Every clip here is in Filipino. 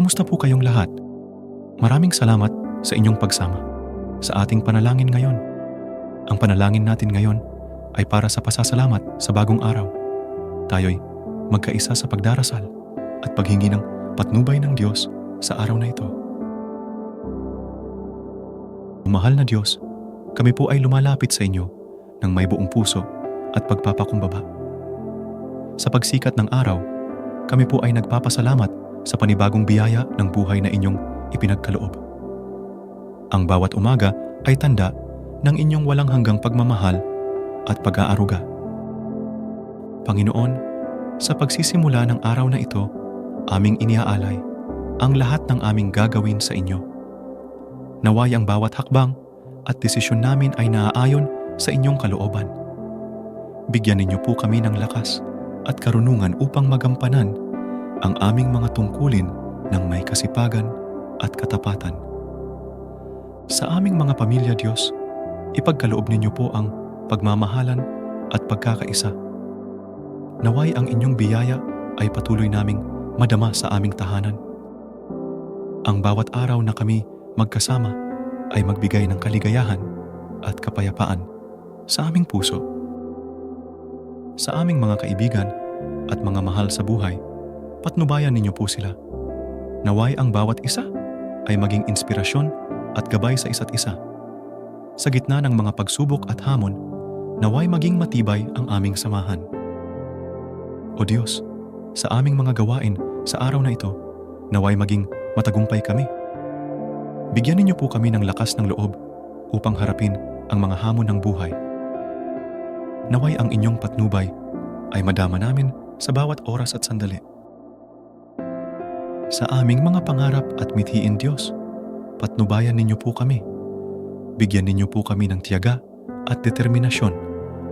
Kamusta po kayong lahat? Maraming salamat sa inyong pagsama sa ating panalangin ngayon. Ang panalangin natin ngayon ay para sa pasasalamat sa bagong araw. Tayo'y magkaisa sa pagdarasal at paghingi ng patnubay ng Diyos sa araw na ito. Mahal na Diyos, kami po ay lumalapit sa inyo ng may buong puso at pagpapakumbaba. Sa pagsikat ng araw, kami po ay nagpapasalamat sa panibagong biyaya ng buhay na inyong ipinagkaloob. Ang bawat umaga ay tanda ng inyong walang hanggang pagmamahal at pag-aaruga. Panginoon, sa pagsisimula ng araw na ito, aming iniaalay ang lahat ng aming gagawin sa inyo. Naway ang bawat hakbang at desisyon namin ay naaayon sa inyong kalooban. Bigyan ninyo po kami ng lakas at karunungan upang magampanan ang aming mga tungkulin ng may kasipagan at katapatan. Sa aming mga pamilya Diyos, ipagkaloob ninyo po ang pagmamahalan at pagkakaisa. Naway ang inyong biyaya ay patuloy naming madama sa aming tahanan. Ang bawat araw na kami magkasama ay magbigay ng kaligayahan at kapayapaan sa aming puso. Sa aming mga kaibigan at mga mahal sa buhay, patnubayan ninyo po sila. Naway ang bawat isa ay maging inspirasyon at gabay sa isa't isa. Sa gitna ng mga pagsubok at hamon, naway maging matibay ang aming samahan. O Diyos, sa aming mga gawain sa araw na ito, naway maging matagumpay kami. Bigyan ninyo po kami ng lakas ng loob upang harapin ang mga hamon ng buhay. Naway ang inyong patnubay ay madama namin sa bawat oras at sandali. Sa aming mga pangarap at mithiin Diyos, patnubayan ninyo po kami. Bigyan ninyo po kami ng tiyaga at determinasyon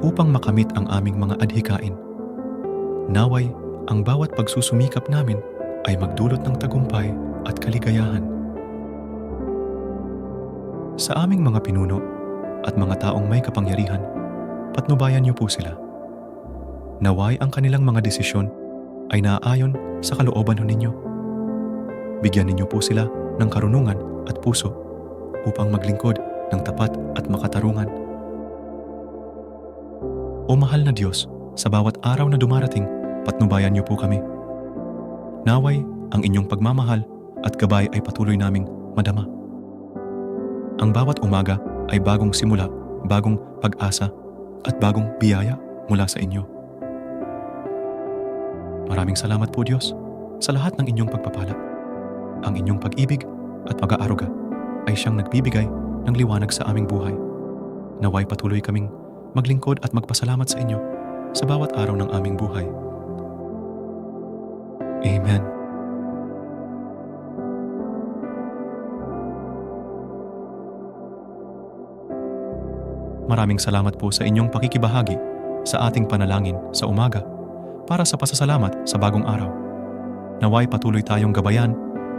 upang makamit ang aming mga adhikain. Naway, ang bawat pagsusumikap namin ay magdulot ng tagumpay at kaligayahan. Sa aming mga pinuno at mga taong may kapangyarihan, patnubayan niyo po sila. Naway ang kanilang mga desisyon ay naaayon sa kalooban ninyo. Bigyan ninyo po sila ng karunungan at puso upang maglingkod ng tapat at makatarungan. O mahal na Diyos, sa bawat araw na dumarating, patnubayan niyo po kami. Naway, ang inyong pagmamahal at gabay ay patuloy naming madama. Ang bawat umaga ay bagong simula, bagong pag-asa, at bagong biyaya mula sa inyo. Maraming salamat po Diyos sa lahat ng inyong pagpapala. Ang inyong pag-ibig at pag-aaruga ay siyang nagbibigay ng liwanag sa aming buhay. Naway patuloy kaming maglingkod at magpasalamat sa inyo sa bawat araw ng aming buhay. Amen. Maraming salamat po sa inyong pakikibahagi sa ating panalangin sa umaga para sa pasasalamat sa bagong araw. Naway patuloy tayong gabayan